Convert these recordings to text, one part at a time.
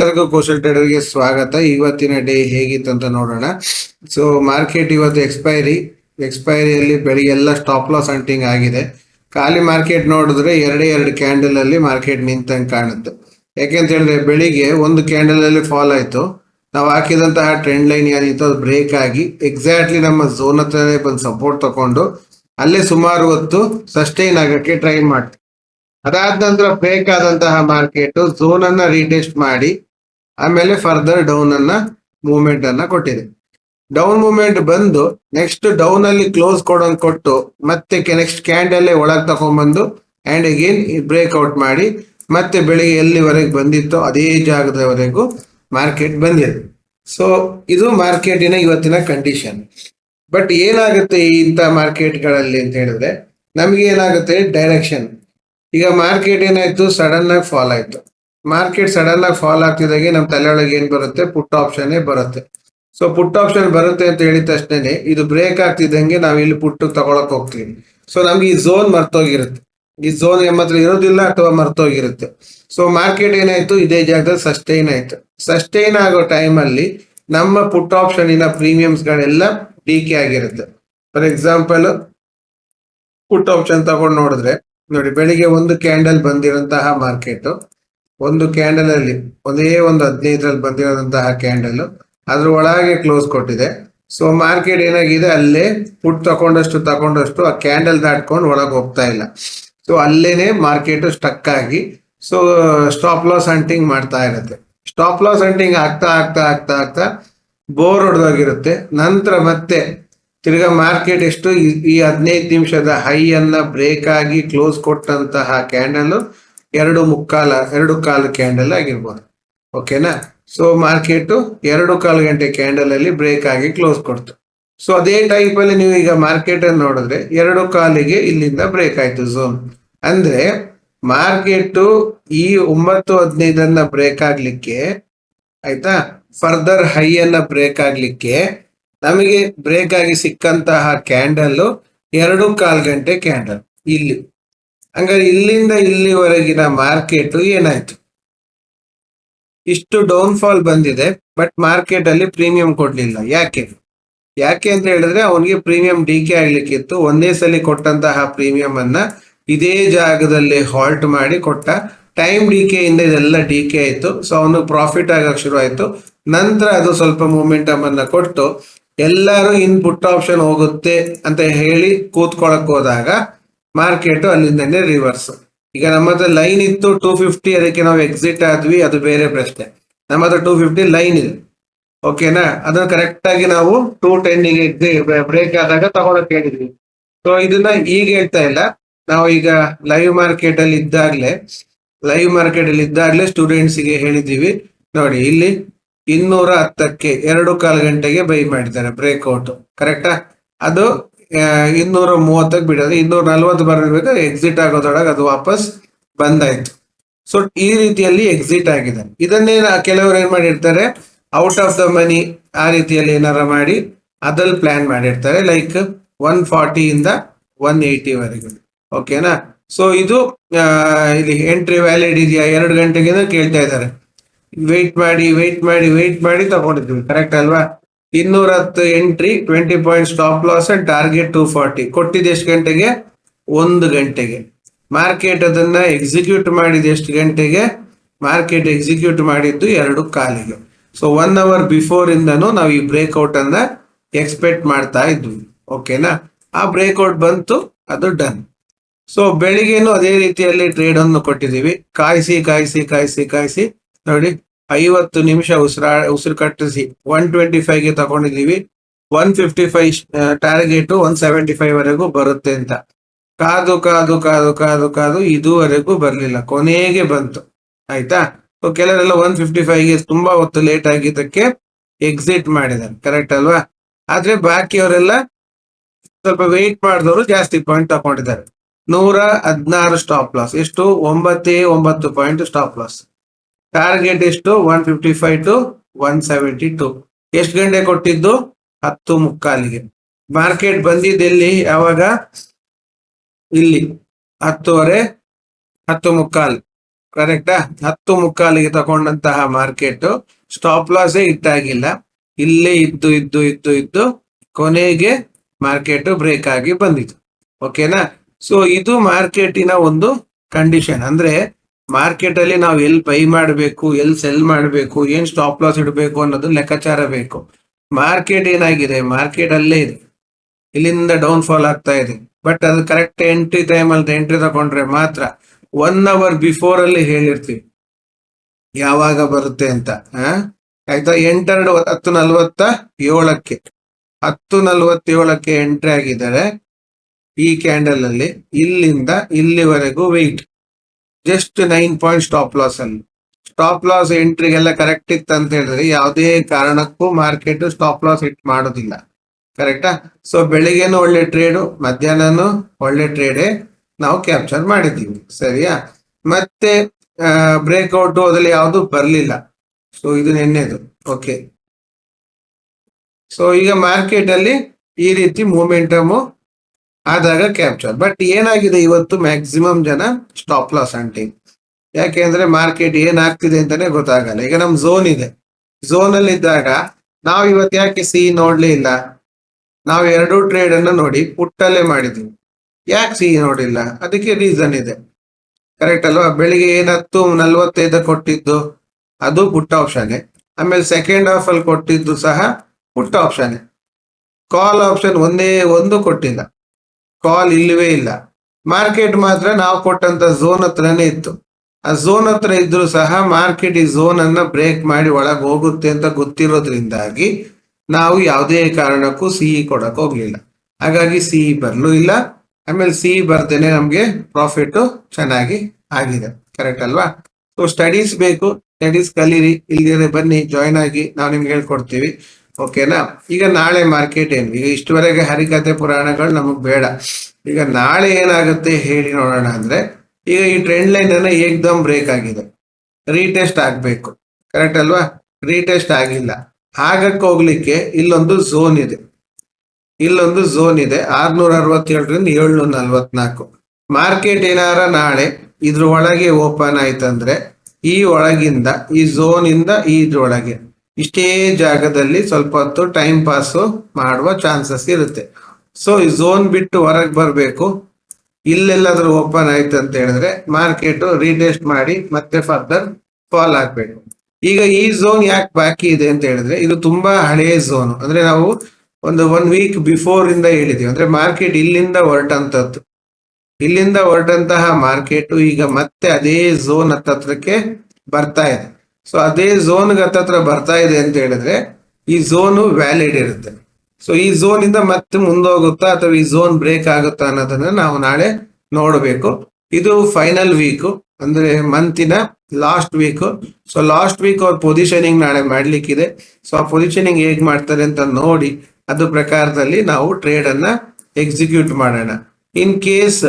ಎಲ್ಲರಿಗೂ ಕೌಶಲ್ ಟ್ರೇಡರ್ಗೆ ಸ್ವಾಗತ. ಇವತ್ತಿನ ಡೇ ಹೇಗಿತ್ತು ಅಂತ ನೋಡೋಣ. ಸೊ ಮಾರ್ಕೆಟ್ ಇವತ್ತು ಎಕ್ಸ್ಪೈರಿ ಎಕ್ಸ್ಪೈರಿಯಲ್ಲಿ ಬೆಳಿಗ್ಗೆ ಎಲ್ಲ ಸ್ಟಾಪ್ ಲಾಸ್ ಅಂಟಿಂಗ್ ಆಗಿದೆ. ಖಾಲಿ ಮಾರ್ಕೆಟ್ ನೋಡಿದ್ರೆ ಎರಡೇ ಎರಡು ಕ್ಯಾಂಡಲ್ ಅಲ್ಲಿ ಮಾರ್ಕೆಟ್ ನಿಂತಂಗೆ ಕಾಣುತ್ತೆ. ಯಾಕೆಂತ ಹೇಳಿದ್ರೆ ಬೆಳಿಗ್ಗೆ ಒಂದು ಕ್ಯಾಂಡಲ್ ಅಲ್ಲಿ ಫಾಲ್ ಆಯ್ತು. ನಾವು ಹಾಕಿದಂತಹ ಟ್ರೆಂಡ್ ಲೈನ್ ಏನಿತ್ತು ಅದು ಬ್ರೇಕ್ ಆಗಿ ಎಕ್ಸಾಕ್ಟ್ಲಿ ನಮ್ಮ ಝೋನ್ ಹತ್ರನೇ ಬಂದು ಸಪೋರ್ಟ್ ತಗೊಂಡು ಅಲ್ಲೇ ಸುಮಾರು ಹೊತ್ತು ಸಸ್ಟೈನ್ ಆಗಕ್ಕೆ ಟ್ರೈ ಮಾಡ್ತೀವಿ. ಅದಾದ ನಂತರ ಬ್ರೇಕ್ ಆದಂತಹ ಮಾರ್ಕೆಟ್ ಝೋನ್ ಅನ್ನ ರೀಟೆಸ್ಟ್ ಮಾಡಿ ಆಮೇಲೆ ಫರ್ದರ್ ಡೌನ್ ಅನ್ನ ಮೂವ್ಮೆಂಟ್ ಅನ್ನ ಕೊಟ್ಟಿದೆ. ಡೌನ್ ಮೂವ್ಮೆಂಟ್ ಬಂದು ನೆಕ್ಸ್ಟ್ ಡೌನ್ ಅಲ್ಲಿ ಕ್ಲೋಸ್ ಕೊಡೋಂಗ್ ಕೊಟ್ಟು ಮತ್ತೆ ನೆಕ್ಸ್ಟ್ ಕ್ಯಾಂಡಲ್ ಒಳಗೆ ತಗೊಂಡ್ಬಂದು ಅಂಡ್ ಅಗೇನ್ ಬ್ರೇಕ್ಔಟ್ ಮಾಡಿ ಮತ್ತೆ ಬೆಳಿಗ್ಗೆ ಎಲ್ಲಿವರೆಗೆ ಬಂದಿತ್ತೋ ಅದೇ ಜಾಗದವರೆಗೂ ಮಾರ್ಕೆಟ್ ಬಂದಿದೆ. ಸೊ ಇದು ಮಾರ್ಕೆಟಿನ ಇವತ್ತಿನ ಕಂಡೀಷನ್ ಬಟ್ ಏನಾಗುತ್ತೆ ಇಂಥ ಮಾರ್ಕೆಟ್ಗಳಲ್ಲಿ ಅಂತ ಹೇಳಿದ್ರೆ ನಮಗೆ ಏನಾಗುತ್ತೆ? ಡೈರೆಕ್ಷನ್ ಈಗ ಮಾರ್ಕೆಟ್ ಏನಾಯ್ತು? ಸಡನ್ ಆಗಿ ಫಾಲ್ ಆಯ್ತು. ಮಾರ್ಕೆಟ್ ಸಡನ್ ಆಗಿ ಫಾಲ್ ಆಗ್ತಿದ್ದಾಗೆ ನಮ್ಮ ತಲೆಯೊಳಗೆ ಏನ್ ಬರುತ್ತೆ? ಪುಟ್ ಆಪ್ಷನ್ ಬರುತ್ತೆ. ಸೊ ಪುಟ್ ಆಪ್ಷನ್ ಬರುತ್ತೆ ಅಂತ ಹೇಳಿದ ತಕ್ಷಣನೆ ಇದು ಬ್ರೇಕ್ ಆಗ್ತಿದ್ದಂಗೆ ನಾವು ಇಲ್ಲಿ ಪುಟ್ ತಗೊಳಕ್ ಹೋಗ್ತೀವಿ. ಸೊ ನಮ್ಗೆ ಈ ಝೋನ್ ಮರ್ತೋಗಿರುತ್ತೆ. ಈ ಝೋನ್ ಮಾತ್ರ ಇರೋದಿಲ್ಲ ಅಥವಾ ಮರ್ತೋಗಿರುತ್ತೆ. ಸೊ ಮಾರ್ಕೆಟ್ ಏನಾಯ್ತು? ಇದೇ ಜಾಗದಲ್ಲಿ ಸಸ್ಟೈನ್ ಆಯ್ತು. ಸಸ್ಟೈನ್ ಆಗೋ ಟೈಮಲ್ಲಿ ನಮ್ಮ ಪುಟ್ ಆಪ್ಷನಿನ ಪ್ರೀಮಿಯಮ್ಸ್ ಗಳೆಲ್ಲ ಡಿಕೆ ಆಗಿರುತ್ತೆ. ಫಾರ್ ಎಕ್ಸಾಂಪಲ್ ಪುಟ್ ಆಪ್ಷನ್ ತಗೊಂಡು ನೋಡಿದ್ರೆ, ನೋಡಿ, ಬೆಳಿಗ್ಗೆ ಒಂದು ಕ್ಯಾಂಡಲ್ ಬಂದಿರಂತಹ ಮಾರ್ಕೆಟ್ ಒಂದು ಕ್ಯಾಂಡಲ್ ಅಲ್ಲಿ, ಒಂದೇ ಒಂದು ಹದಿನೈದರಲ್ಲಿ ಬಂದಿರೋದಂತಹ ಕ್ಯಾಂಡಲ್ ಅದ್ರ ಒಳಗೆ ಕ್ಲೋಸ್ ಕೊಟ್ಟಿದೆ. ಸೊ ಮಾರ್ಕೆಟ್ ಏನಾಗಿದೆ? ಅಲ್ಲೇ ಫುಡ್ ತಗೊಂಡಷ್ಟು ತಗೊಂಡಷ್ಟು ಆ ಕ್ಯಾಂಡಲ್ ದಾಟ್ಕೊಂಡು ಒಳಗೆ ಹೋಗ್ತಾ ಇಲ್ಲ. ಸೊ ಅಲ್ಲೇನೆ ಮಾರ್ಕೆಟ್ ಸ್ಟಕ್ ಆಗಿ ಸೊ ಸ್ಟಾಪ್ ಲಾಸ್ ಹಂಟಿಂಗ್ ಮಾಡ್ತಾ ಇರುತ್ತೆ. ಸ್ಟಾಪ್ ಲಾಸ್ ಹಂಟಿಂಗ್ ಆಗ್ತಾ ಆಗ್ತಾ ಆಗ್ತಾ ಆಗ್ತಾ ಬೋರ್ ಹೊಡೆದೋಗಿರುತ್ತೆ. ನಂತರ ಮತ್ತೆ ತಿರ್ಗಾ ಮಾರ್ಕೆಟ್ ಎಷ್ಟು ಈ- ಈ ಹದಿನೈದು ನಿಮಿಷದ ಹೈ ಅನ್ನ ಬ್ರೇಕ್ ಆಗಿ ಕ್ಲೋಸ್ ಕೊಟ್ಟಂತಹ ಕ್ಯಾಂಡಲ್ ಎರಡು ಮುಕ್ಕಾಲ, ಎರಡು ಕಾಲು ಕ್ಯಾಂಡಲ್ ಆಗಿರ್ಬೋದು. ಓಕೆನಾ ಸೊ ಮಾರ್ಕೆಟ್ ಎರಡು ಕಾಲು ಗಂಟೆ ಕ್ಯಾಂಡಲ್ ಅಲ್ಲಿ ಬ್ರೇಕ್ ಆಗಿ ಕ್ಲೋಸ್ ಕೊಡ್ತು. ಸೊ ಅದೇ ಟೈಪ್ ಅಲ್ಲಿ ನೀವು ಈಗ ಮಾರ್ಕೆಟ್ ಅನ್ನು ನೋಡಿದ್ರೆ ಎರಡು ಕಾಲಿಗೆ ಇಲ್ಲಿಂದ ಬ್ರೇಕ್ ಆಯ್ತು ಝೋನ್ ಅಂದ್ರೆ ಮಾರ್ಕೆಟ್ ಈ ಒಂಬತ್ತು ಹದಿನೈದನ್ನ ಬ್ರೇಕ್ ಆಗ್ಲಿಕ್ಕೆ, ಆಯ್ತಾ? ಫರ್ದರ್ ಹೈ ಅನ್ನ ಬ್ರೇಕ್ ಆಗ್ಲಿಕ್ಕೆ ನಮಗೆ ಬ್ರೇಕ್ ಆಗಿ ಸಿಕ್ಕಂತಹ ಕ್ಯಾಂಡಲ್ ಎರಡು ಕಾಲು ಗಂಟೆ ಕ್ಯಾಂಡಲ್ ಇಲ್ಲಿ. ಹಂಗಾರೆ ಇಲ್ಲಿಂದ ಇಲ್ಲಿವರೆಗಿನ ಮಾರ್ಕೆಟ್ ಏನಾಯ್ತು? ಇಷ್ಟು ಡೌನ್ ಫಾಲ್ ಬಂದಿದೆ ಬಟ್ ಮಾರ್ಕೆಟ್ ಅಲ್ಲಿ ಪ್ರೀಮಿಯಂ ಕೊಡ್ಲಿಲ್ಲ. ಯಾಕೆ? ಯಾಕೆ ಅಂತ ಹೇಳಿದ್ರೆ ಅವನಿಗೆ ಪ್ರೀಮಿಯಂ ಡಿಕೆ ಆಗ್ಲಿಕ್ಕಿತ್ತು. ಒಂದೇ ಸಲ ಕೊಟ್ಟಂತಹ ಪ್ರೀಮಿಯಂ ಅನ್ನ ಇದೇ ಜಾಗದಲ್ಲಿ ಹಾಲ್ಟ್ ಮಾಡಿ ಕೊಟ್ಟ. ಟೈಮ್ ಡಿಕೆ ಇಂದ ಇದೆಲ್ಲ ಡಿಕೆ ಆಯ್ತು. ಸೊ ಅವನು ಪ್ರಾಫಿಟ್ ಆಗಕ್ ಶುರು ಆಯ್ತು ನಂತರ ಅದು ಸ್ವಲ್ಪ ಮೂಮೆಂಟಮ್ ಅನ್ನ ಕೊಟ್ಟು ಎಲ್ಲರೂ ಇನ್ ಪುಟ್ ಆಪ್ಷನ್ ಹೋಗುತ್ತೆ ಅಂತ ಹೇಳಿ ಕೂತ್ಕೊಳಕ್ ಹೋದಾಗ ಮಾರ್ಕೆಟ್ ಅಲ್ಲಿಂದನೇ ರಿವರ್ಸ್ ಈಗ ನಮ್ಮ ಹತ್ರ ಲೈನ್ ಇತ್ತು ಟೂ ಫಿಫ್ಟಿ ಅದಕ್ಕೆ ನಾವು ಎಕ್ಸಿಟ್ ಆದ್ವಿ, ಅದು ಬೇರೆ ಪ್ರಶ್ನೆ. ನಮ್ಮ ಹತ್ರ ಟೂ ಫಿಫ್ಟಿ ಲೈನ್ ಇದೆ ಓಕೆನಾ ಅದನ್ನ ಕರೆಕ್ಟ್ ಆಗಿ ನಾವು ಟೂ ಟೆನ್ನಿಗೆ ಬ್ರೇಕ್ ಆದಾಗ ತಗೊಳಕ್ ಹೇಳಿದ್ವಿ. ಸೊ ಇದನ್ನ ಈಗ ಹೇಳ್ತಾ ಇಲ್ಲ. ನಾವು ಈಗ ಲೈವ್ ಮಾರ್ಕೆಟ್ ಅಲ್ಲಿ ಇದ್ದಾಗ್ಲೆ ಲೈವ್ ಮಾರ್ಕೆಟ್ ಅಲ್ಲಿ ಇದ್ದಾಗ್ಲೇ ಸ್ಟೂಡೆಂಟ್ಸ್ಗೆ ಹೇಳಿದೀವಿ ನೋಡಿ, ಇಲ್ಲಿ ಇನ್ನೂರ ಹತ್ತಕ್ಕೆ ಎರಡು ಕಾಲು ಗಂಟೆಗೆ ಬೈ ಮಾಡಿದ್ದಾರೆ ಬ್ರೇಕ್ಔಟ್ ಕರೆಕ್ಟಾ ಅದು ಇನ್ನೂರ ಮೂವತ್ತಕ್ಕೆ ಬಿಡೋದು, ಇನ್ನೂರ ನಲ್ವತ್ತು ಬರಬೇಕು ಎಕ್ಸಿಟ್ ಆಗೋದ್ರೊಳಗೆ ಅದು ವಾಪಸ್ ಬಂದಾಯ್ತು. ಸೊ ಈ ರೀತಿಯಲ್ಲಿ ಎಕ್ಸಿಟ್ ಆಗಿದೆ. ಇದನ್ನೇ ಕೆಲವರು ಏನ್ ಮಾಡಿರ್ತಾರೆ ಔಟ್ ಆಫ್ ದ ಮನಿ ಆ ರೀತಿಯಲ್ಲಿ ಏನಾರ ಮಾಡಿ ಅದ್ರಲ್ಲಿ ಪ್ಲಾನ್ ಮಾಡಿರ್ತಾರೆ ಲೈಕ್ ಒನ್ ಫಾರ್ಟಿಯಿಂದ ಒನ್ ಏಯ್ಟಿ ವರೆಗೂ. ಓಕೆನಾ ಸೊ ಇದು ಇಲ್ಲಿ ಎಂಟ್ರಿ ವ್ಯಾಲಿಡ್ ಇದೆಯಾ? ಎರಡು ಗಂಟೆಗೆ ಕೇಳ್ತಾ ಇದ್ದಾರೆ. ವೆಯ್ಟ್ ಮಾಡಿ ವೆಯ್ಟ್ ಮಾಡಿ ವೆಯ್ಟ್ ಮಾಡಿ ತಗೊಂಡಿದ್ವಿ ಕರೆಕ್ಟ್ ಅಲ್ವಾ? ಇನ್ನೂರ ಹತ್ತು entry twenty point stop loss and target two forty ಕೊಟ್ಟಿದ್ದು ಎಷ್ಟು ಗಂಟೆಗೆ? ಒಂದು ಗಂಟೆಗೆ. ಮಾರ್ಕೆಟ್ ಅದನ್ನ ಎಕ್ಸಿಕ್ಯೂಟ್ ಮಾಡಿದ ಎಷ್ಟು ಗಂಟೆಗೆ? ಮಾರ್ಕೆಟ್ ಎಕ್ಸಿಕ್ಯೂಟ್ ಮಾಡಿದ್ದು ಎರಡು ಕಾಲಿಗೆ. ಸೊ ಒನ್ ಅವರ್ ಬಿಫೋರ್ ಇಂದನೂ ನಾವು ಈ ಬ್ರೇಕ್ಔಟ್ ಅನ್ನ ಎಕ್ಸ್ಪೆಕ್ಟ್ ಮಾಡ್ತಾ ಇದ್ವಿ. ಓಕೆನಾ ಆ ಬ್ರೇಕ್ಔಟ್ ಬಂತು, ಅದು ಡನ್ ಸೊ ಬೆಳಿಗ್ಗೆನೂ ಅದೇ ರೀತಿಯಲ್ಲಿ ಟ್ರೇಡ್ ಅನ್ನು ಕೊಟ್ಟಿದೀವಿ ಕಾಯಿಸಿ ಕಾಯಿಸಿ ಕಾಯಿಸಿ ಕಾಯಿಸಿ. ನೋಡಿ ಐವತ್ತು ನಿಮಿಷ ಉಸಿರಾ, ಉಸಿರು ಕಟ್ಟಿಸಿ ಒನ್ ಟ್ವೆಂಟಿ ಗೆ ತಗೊಂಡಿದ್ದೀವಿ. One fifty five target one seventy five ವರೆಗೂ ಬರುತ್ತೆ ಅಂತ. ಕಾದು ಕಾದು ಕಾದು ಕಾದು ಕಾದು ಇದುವರೆಗೂ ಬರಲಿಲ್ಲ. ಕೊನೆಗೆ ಬಂತು. ಆಯ್ತಾ? ಸೊ ಕೆಲವರೆಲ್ಲ ಒನ್ ಫಿಫ್ಟಿ ಫೈವ್ಗೆ ತುಂಬಾ ಹೊತ್ತು ಲೇಟ್ ಆಗಿದ್ದಕ್ಕೆ ಎಕ್ಸಿಟ್ ಮಾಡಿದ್ದಾರೆ. ಕರೆಕ್ಟ್ ಅಲ್ವಾ? ಆದ್ರೆ ಬಾಕಿಯವರೆಲ್ಲ ಸ್ವಲ್ಪ ವೆಯ್ಟ್ ಮಾಡಿದವರು ಜಾಸ್ತಿ ಪಾಯಿಂಟ್ ತಗೊಂಡಿದ್ದಾರೆ. ನೂರ ಹದಿನಾರು ಸ್ಟಾಪ್ ಲಾಸ್ ಎಷ್ಟು? ಒಂಬತ್ತೇ ಒಂಬತ್ತು ಪಾಯಿಂಟ್ ಸ್ಟಾಪ್ ಲಾಸ್ ಟಾರ್ಗೆಟ್ ಎಷ್ಟು one fifty five to one seventy two ಎಷ್ಟು ಗಂಟೆ ಕೊಟ್ಟಿದ್ದು? ಹತ್ತು ಮುಕ್ಕಾಲಿಗೆ. ಮಾರ್ಕೆಟ್ ಬಂದಿದ್ದೆಲ್ಲಿ ಯಾವಾಗ? ಇಲ್ಲಿ. ಹತ್ತುವರೆ, ಹತ್ತು ಮುಕ್ಕಾಲು. ಕರೆಕ್ಟಾ ಹತ್ತು ಮುಕ್ಕಾಲಿಗೆ ತಗೊಂಡಂತಹ ಮಾರ್ಕೆಟ್ ಸ್ಟಾಪ್ ಲಾಸೇ ಇಟ್ಟಾಗಿಲ್ಲ. ಇಲ್ಲೇ ಇದ್ದು ಇದ್ದು ಇದ್ದು ಇದ್ದು ಕೊನೆಗೆ ಮಾರ್ಕೆಟ್ ಬ್ರೇಕ್ ಆಗಿ ಬಂದಿತ್ತು ಓಕೆನಾ ಸೊ ಇದು ಮಾರ್ಕೆಟಿನ ಒಂದು ಕಂಡೀಷನ್ ಅಂದ್ರೆ ಮಾರ್ಕೆಟ್ ಅಲ್ಲಿ ನಾವು ಎಲ್ಲಿ ಬೈ ಮಾಡಬೇಕು, ಎಲ್ಲಿ ಸೆಲ್ ಮಾಡಬೇಕು, ಏನ್ ಸ್ಟಾಪ್ ಲಾಸ್ ಇಡಬೇಕು ಅನ್ನೋದು ಲೆಕ್ಕಾಚಾರ ಬೇಕು. ಮಾರ್ಕೆಟ್ ಏನಾಗಿದೆ? ಮಾರ್ಕೆಟ್ ಅಲ್ಲೇ ಇದೆ. ಇಲ್ಲಿಂದ ಡೌನ್ ಫಾಲ್ ಆಗ್ತಾ ಇದೆ. ಬಟ್ ಅದು ಕರೆಕ್ಟ್ ಎಂಟ್ರಿ ಟೈಮ್ ಅಲ್ಲಿ ಎಂಟ್ರಿ ತಗೊಂಡ್ರೆ ಮಾತ್ರ ಒನ್ ಅವರ್ ಬಿಫೋರ್ ಅಲ್ಲಿ ಹೇಳಿರ್ತೀವಿ. ಯಾವಾಗ ಬರುತ್ತೆ ಅಂತ? ಆಯ್ತಾ? ಎಂಟೆರಡು ಹತ್ತು ನಲ್ವತ್ತ ಏಳಕ್ಕೆ, ಹತ್ತು ನಲ್ವತ್ತೇಳಕ್ಕೆ ಎಂಟ್ರಿ ಆಗಿದ್ದಾರೆ ಈ ಕ್ಯಾಂಡಲ್ ಅಲ್ಲಿ ಇಲ್ಲಿಂದ ಇಲ್ಲಿವರೆಗೂ wait just nine point stop loss ಅನ್ನು. ಸ್ಟಾಪ್ ಲಾಸ್ ಎಂಟ್ರಿಗೆಲ್ಲ ಕರೆಕ್ಟ್ ಇತ್ತು ಅಂತ ಹೇಳಿದ್ರೆ ಯಾವುದೇ ಕಾರಣಕ್ಕೂ ಮಾರ್ಕೆಟ್ ಸ್ಟಾಪ್ ಲಾಸ್ ಇಟ್ ಮಾಡೋದಿಲ್ಲ. ಕರೆಕ್ಟಾ ಸೊ ಬೆಳಿಗ್ಗೆನು ಒಳ್ಳೆ ಟ್ರೇಡು ಮಧ್ಯಾಹ್ನನು ಒಳ್ಳೆ ಟ್ರೇಡೆ ನಾವು ಕ್ಯಾಪ್ಚರ್ ಮಾಡಿದ್ದೀವಿ. ಸರಿಯಾ? ಮತ್ತೆ ಬ್ರೇಕ್ಔಟ್ ಅದ್ರಲ್ಲಿ ಯಾವುದು ಬರಲಿಲ್ಲ. ಸೊ ಇದು ನಿನ್ನೆದು. ಓಕೆ ಸೊ ಈಗ ಮಾರ್ಕೆಟ್ ಅಲ್ಲಿ ಈ ರೀತಿ ಮೂಮೆಂಟಮ್ ಆದಾಗ ಕ್ಯಾಪ್ಚರ್ ಬಟ್ ಏನಾಗಿದೆ ಇವತ್ತು ಮ್ಯಾಕ್ಸಿಮಮ್ ಜನ ಸ್ಟಾಪ್ ಲಾಸ್ ಅಂಟಿಂಗ್ ಯಾಕೆ ಅಂದ್ರೆ ಮಾರ್ಕೆಟ್ ಏನಾಗ್ತಿದೆ ಅಂತಾನೆ ಗೊತ್ತಾಗಲ್ಲ. ಈಗ ನಮ್ ಝೋನ್ ಇದೆ. ಝೋನ್ ಅಲ್ಲಿ ಇದ್ದಾಗ ನಾವು ಇವತ್ತು ಯಾಕೆ ಸಿ ನೋಡ್ಲೇ ಇಲ್ಲ? ನಾವು ಎರಡು ಟ್ರೇಡ್ ಅನ್ನು ನೋಡಿ ಪುಟ್ಟಲ್ಲೇ ಮಾಡಿದ್ವಿ. ಯಾಕೆ ಸಿ ನೋಡಿಲ್ಲ? ಅದಕ್ಕೆ ರೀಸನ್ ಇದೆ. ಕರೆಕ್ಟ್ ಅಲ್ವಾ? ಬೆಳಿಗ್ಗೆ ಏನತ್ತು ನಲ್ವತ್ತೈದು ಕೊಟ್ಟಿದ್ದು, ಅದು ಪುಟ್ಟ ಆಪ್ಷನ್ ಆಮೇಲೆ ಸೆಕೆಂಡ್ ಹಾಫ್ ಅಲ್ಲಿ ಕೊಟ್ಟಿದ್ದು ಸಹ ಪುಟ್ಟ ಆಪ್ಷನ್ ಕಾಲ್ ಆಪ್ಷನ್ ಒಂದೇ ಒಂದು ಕೊಟ್ಟಿಲ್ಲ. ಕಾಲ್ ಇಲ್ಲವೇ ಇಲ್ಲ. ಮಾರ್ಕೆಟ್ ಮಾತ್ರ ನಾವು ಕೊಟ್ಟಂತ ಝೋನ್ ಹತ್ರನೇ ಇತ್ತು. ಆ ಝೋನ್ ಹತ್ರ ಇದ್ರು ಸಹ ಮಾರ್ಕೆಟ್ ಈ ಝೋನ್ ಅನ್ನ ಬ್ರೇಕ್ ಮಾಡಿ ಒಳಗೆ ಹೋಗುತ್ತೆ ಅಂತ ಗೊತ್ತಿರೋದ್ರಿಂದಾಗಿ ನಾವು ಯಾವುದೇ ಕಾರಣಕ್ಕೂ ಸಿಇ ಕೊಡಕ್ ಹೋಗ್ಲಿಲ್ಲ. ಹಾಗಾಗಿ ಸಿಇ ಬರ್ಲೂ ಇಲ್ಲ. ಆಮೇಲೆ ಸಿಇ ಬರ್ದೇನೆ ನಮ್ಗೆ ಪ್ರಾಫಿಟ್ ಚೆನ್ನಾಗಿ ಆಗಿದೆ. ಕರೆಕ್ಟ್ ಅಲ್ವಾ? ಸೊ ಸ್ಟಡೀಸ್ ಬೇಕು. ಸ್ಟಡೀಸ್ ಕಲೀರಿ. ಇಲ್ಲಿ ಬನ್ನಿ ಜಾಯ್ನ್ ಆಗಿ. ನಾವು ನಿಮ್ಗೆ ಹೇಳ್ಕೊಡ್ತೀವಿ. ಓಕೆನಾ? ಈಗ ನಾಳೆ ಮಾರ್ಕೆಟ್ ಏನು? ಈಗ ಇಷ್ಟುವರೆಗೆ ಹರಿಕತೆ ಪುರಾಣಗಳು ನಮಗೆ ಬೇಡ. ಈಗ ನಾಳೆ ಏನಾಗುತ್ತೆ ಹೇಳಿ ನೋಡೋಣ ಅಂದ್ರೆ, ಈಗ ಈ ಟ್ರೆಂಡ್ ಲೈನ್ ಅನ್ನ ಏಕ್ದಮ್ ಬ್ರೇಕ್ ಆಗಿದೆ. ರೀಟೆಸ್ಟ್ ಆಗಬೇಕು. ಕರೆಕ್ಟ್ ಅಲ್ವಾ? ರೀಟೆಸ್ಟ್ ಆಗಿಲ್ಲ. ಆಗಕ್ಕೆ ಹೋಗ್ಲಿಕ್ಕೆ ಇಲ್ಲೊಂದು ಝೋನ್ ಇದೆ. ಇಲ್ಲೊಂದು ಝೋನ್ ಇದೆ. ಆರ್ನೂರ ಅರವತ್ತೇಳರಿಂದ ಏಳ್ನೂರ ನಲ್ವತ್ನಾಲ್ಕು ಮಾರ್ಕೆಟ್ ಏನಾರ ನಾಳೆ ಇದ್ರ ಒಳಗೆ ಓಪನ್ ಆಯ್ತಂದ್ರೆ, ಈ ಒಳಗಿಂದ, ಈ ಝೋನ್ ಇಂದ ಇದ್ರೊಳಗೆ. ಇಷ್ಟೇ ಜಾಗದಲ್ಲಿ ಸ್ವಲ್ಪ ಹೊತ್ತು ಟೈಮ್ ಪಾಸ್ ಮಾಡುವ ಚಾನ್ಸಸ್ ಇರುತ್ತೆ. ಸೊ ಈ ಝೋನ್ ಬಿಟ್ಟು ಹೊರಗೆ ಬರಬೇಕು. ಇಲ್ಲೆಲ್ಲಾದ್ರೂ ಓಪನ್ ಆಯ್ತು ಅಂತ ಹೇಳಿದ್ರೆ ಮಾರ್ಕೆಟ್ ರೀಟೆಸ್ಟ್ ಮಾಡಿ ಮತ್ತೆ ಫರ್ದರ್ ಫಾಲ್ ಆಗ್ಬೇಕು. ಈಗ ಈ ಝೋನ್ ಯಾಕೆ ಬಾಕಿ ಇದೆ ಅಂತ ಹೇಳಿದ್ರೆ ಇದು ತುಂಬಾ ಹಳೆಯ ಝೋನ್ ಅಂದ್ರೆ ನಾವು ಒಂದು ಒನ್ ವೀಕ್ ಬಿಫೋರ್ ಇಂದ ಹೇಳಿದೀವಿ. ಅಂದ್ರೆ ಮಾರ್ಕೆಟ್ ಇಲ್ಲಿಂದ ಹೊರಟಂತದ್ದು. ಇಲ್ಲಿಂದ ಹೊರಟಂತಹ ಮಾರ್ಕೆಟ್ ಈಗ ಮತ್ತೆ ಅದೇ ಝೋನ್ ಹತ್ತತ್ರಕ್ಕೆ ಬರ್ತಾ ಇದೆ. ಸೊ ಅದೇ ಝೋನ್ಗೆ ಹತ್ತತ್ರ ಬರ್ತಾ ಇದೆ ಅಂತ ಹೇಳಿದ್ರೆ, ಈ ಝೋನು ವ್ಯಾಲಿಡ್ ಇರುತ್ತೆ. ಸೊ ಈ ಝೋನ್ ಇಂದ ಮತ್ತೆ ಮುಂದೋಗುತ್ತಾ ಅಥವಾ ಈ ಝೋನ್ ಬ್ರೇಕ್ ಆಗುತ್ತಾ ಅನ್ನೋದನ್ನ ನಾವು ನಾಳೆ ನೋಡಬೇಕು. ಇದು ಫೈನಲ್ ವೀಕ್ ಅಂದ್ರೆ ಮಂತಿನ last week so last week ಅವ್ರ ಪೊಸಿಷನಿಂಗ್ ನಾಳೆ ಮಾಡ್ಲಿಕ್ಕಿದೆ. ಸೊ ಆ ಪೊಸಿಷನಿಂಗ್ ಹೇಗ್ ಮಾಡ್ತಾರೆ ಅಂತ ನೋಡಿ ಅದ್ರ ಪ್ರಕಾರದಲ್ಲಿ ನಾವು ಟ್ರೇಡ್ ಅನ್ನ ಎಕ್ಸಿಕ್ಯೂಟ್ ಮಾಡೋಣ. In case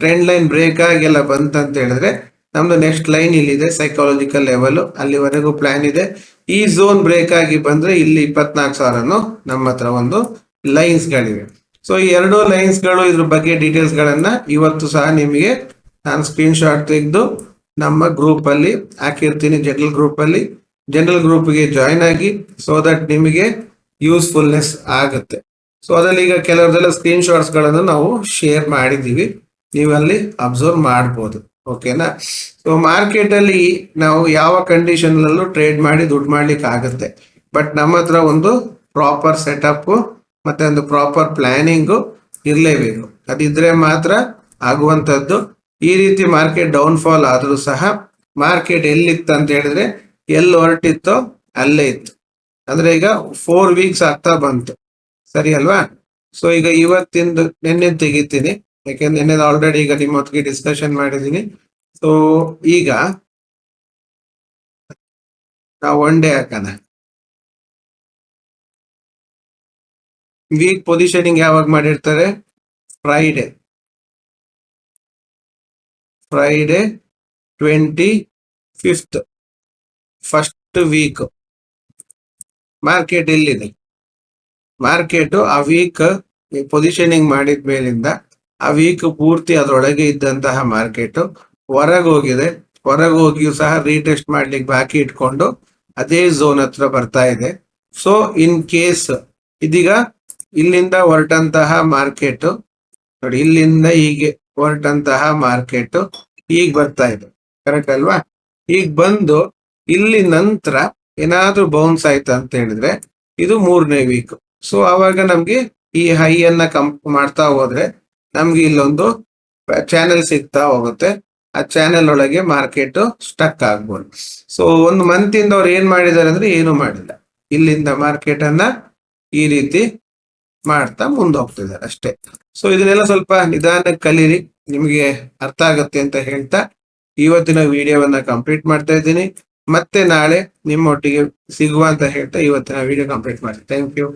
trend line break ಆಗೆಲ್ಲ ಬಂತಂತ ಹೇಳಿದ್ರೆ ನಮ್ದು ನೆಕ್ಸ್ಟ್ ಲೈನ್ ಇಲ್ಲಿದೆ ಸೈಕಾಲಜಿಕಲ್ ಲೆವೆಲ್ ಅಲ್ಲಿವರೆಗೂ ಪ್ಲಾನ್ ಇದೆ. ಈ ಝೋನ್ ಬ್ರೇಕ್ ಆಗಿ ಬಂದ್ರೆ ಇಲ್ಲಿ ಇಪ್ಪತ್ನಾಲ್ಕು ಸಾವಿರನು ನಮ್ಮ ಹತ್ರ ಒಂದು ಲೈನ್ಸ್ ಗಳಿವೆ. ಸೊ ಈ ಎರಡು ಲೈನ್ಸ್ಗಳು ಇದ್ರ ಬಗ್ಗೆ ಡೀಟೇಲ್ಸ್ ಗಳನ್ನ ಇವತ್ತು ಸಹ ನಿಮಗೆ ನಾನು ಸ್ಕ್ರೀನ್ ಶಾಟ್ ತೆಗೆದು ನಮ್ಮ ಗ್ರೂಪ್ ಅಲ್ಲಿ ಹಾಕಿರ್ತೀನಿ ಜನರಲ್ ಗ್ರೂಪ್ ಅಲ್ಲಿ. ಜನರಲ್ ಗ್ರೂಪ್ಗೆ ಜಾಯ್ನ್ ಆಗಿ ಸೊ ದಟ್ ನಿಮಗೆ ಯೂಸ್ಫುಲ್ನೆಸ್ ಆಗುತ್ತೆ. ಸೊ ಅದ್ರಲ್ಲಿ ಈಗ ಕೆಲವರದೆಲ್ಲ ಸ್ಕ್ರೀನ್ ಶಾಟ್ಸ್ಗಳನ್ನು ನಾವು ಶೇರ್ ಮಾಡಿದೀವಿ ನೀವಲ್ಲಿ ಅಬ್ಸರ್ವ್ ಮಾಡ್ಬೋದು. ಓಕೆನಾ ಸೊ ಮಾರ್ಕೆಟ್ ಅಲ್ಲಿ ನಾವು ಯಾವ ಕಂಡೀಷನ್ ಅಲ್ಲೂ ಟ್ರೇಡ್ ಮಾಡಿ ದುಡ್ಡು ಮಾಡ್ಲಿಕ್ಕೆ ಆಗುತ್ತೆ. ಬಟ್ ನಮ್ಮ ಹತ್ರ ಒಂದು ಪ್ರಾಪರ್ ಸೆಟಪ್ ಮತ್ತೆ ಒಂದು ಪ್ರಾಪರ್ ಪ್ಲಾನಿಂಗು ಇರಲೇಬೇಕು ಅದಿದ್ರೆ ಮಾತ್ರ ಆಗುವಂತದ್ದು ಈ ರೀತಿ ಮಾರ್ಕೆಟ್ ಡೌನ್ ಫಾಲ್ ಆದರೂ ಸಹ ಮಾರ್ಕೆಟ್ ಎಲ್ಲಿತ್ತು ಅಂತ ಹೇಳಿದ್ರೆ ಎಲ್ಲಿ ಹೊರಟಿತ್ತೋ ಅಲ್ಲೇ ಇತ್ತು. ಅಂದ್ರೆ ಈಗ ಫೋರ್ ವೀಕ್ಸ್ ಆಗ್ತಾ ಬಂತು. ಸರಿ ಅಲ್ವಾ? ಸೊ ಈಗ ಇವತ್ತಿಂದು, ನಿನ್ನೆ ತೆಗಿತೀನಿ. ಯಾಕೆಂದ್ರೆ ನಿನ್ನೆ ಆಲ್ರೆಡಿ ಈಗ ನಿಮ್ಮ ಹೊತ್ತಿಗೆ ಡಿಸ್ಕಷನ್ ಮಾಡಿದೀನಿ ಸೊ ಈಗ ನಾವು ಒನ್ ಡೇ ಹಾಕೋಣ. ವೀಕ್ ಪೊಸಿಷನಿಂಗ್ ಯಾವಾಗ ಮಾಡಿರ್ತಾರೆ? Friday Friday twenty fifth first week market ಎಲ್ಲಿದೆ? ಮಾರ್ಕೆಟ್ ಆ ವೀಕ್ ಪೊಸಿಷನಿಂಗ್ ಮಾಡಿದ ಮೇಲಿಂದ ಆ ವೀಕ್ ಪೂರ್ತಿ ಅದರೊಳಗೆ ಇದ್ದಂತಹ ಮಾರ್ಕೆಟ್ ಹೊರಗೆ ಹೋಗಿದೆ ಹೊರಗೆ ಹೋಗಿಯೂ ಸಹ ರೀಟೆಸ್ಟ್ ಮಾಡ್ಲಿಕ್ಕೆ ಬಾಕಿ ಇಟ್ಕೊಂಡು ಅದೇ ಝೋನ್ ಹತ್ರ ಬರ್ತಾ ಇದೆ. ಸೊ ಇನ್ ಕೇಸ್ ಇದೀಗ ಇಲ್ಲಿಂದ ಹೊರಟಂತಹ ಮಾರ್ಕೆಟ್ ನೋಡಿ, ಇಲ್ಲಿಂದ ಹೀಗೆ ಹೊರಟಂತಹ ಮಾರ್ಕೆಟ್ ಈಗ ಬರ್ತಾ ಇದೆ. ಕರೆಕ್ಟ್ ಅಲ್ವಾ? ಈಗ ಬಂದು ಇಲ್ಲಿ ನಂತರ ಏನಾದ್ರೂ ಬೌನ್ಸ್ ಆಯ್ತು ಅಂತ ಹೇಳಿದ್ರೆ ಇದು ಮೂರನೇ ವೀಕ್ ಸೊ ಅವಾಗ ನಮ್ಗೆ ಈ ಹೈ ಅನ್ನ ಕಂಪ್ ಮಾಡ್ತಾ ಹೋದ್ರೆ ನಮ್ಗೆ ಇಲ್ಲೊಂದು ಚಾನೆಲ್ ಸಿಗ್ತಾ ಹೋಗುತ್ತೆ. ಆ ಚಾನೆಲ್ ಒಳಗೆ ಮಾರ್ಕೆಟ್ ಸ್ಟಕ್ ಆಗ್ಬೋದು. ಸೊ ಒಂದು ಮಂತ್ ಇಂದ ಅವ್ರು ಏನ್ ಮಾಡಿದ್ದಾರೆ ಅಂದ್ರೆ ಏನು ಮಾಡಿಲ್ಲ. ಇಲ್ಲಿಂದ ಮಾರ್ಕೆಟ್ ಅನ್ನ ಈ ರೀತಿ ಮಾಡ್ತಾ ಮುಂದೋಗ್ತಿದ್ದಾರೆ ಅಷ್ಟೇ. ಸೊ ಇದನ್ನೆಲ್ಲ ಸ್ವಲ್ಪ ನಿಧಾನಕ್ಕೆ ಕಲೀರಿ. ನಿಮಗೆ ಅರ್ಥ ಆಗುತ್ತೆ ಅಂತ ಹೇಳ್ತಾ ಇವತ್ತಿನ ವಿಡಿಯೋವನ್ನ ಕಂಪ್ಲೀಟ್ ಮಾಡ್ತಾ ಇದ್ದೀನಿ. ಮತ್ತೆ ನಾಳೆ ನಿಮ್ಮೊಟ್ಟಿಗೆ ಸಿಗುವ ಅಂತ ಹೇಳ್ತಾ ಇವತ್ತಿನ ವಿಡಿಯೋ ಕಂಪ್ಲೀಟ್ ಮಾಡ್ತೀನಿ ಥ್ಯಾಂಕ್ ಯು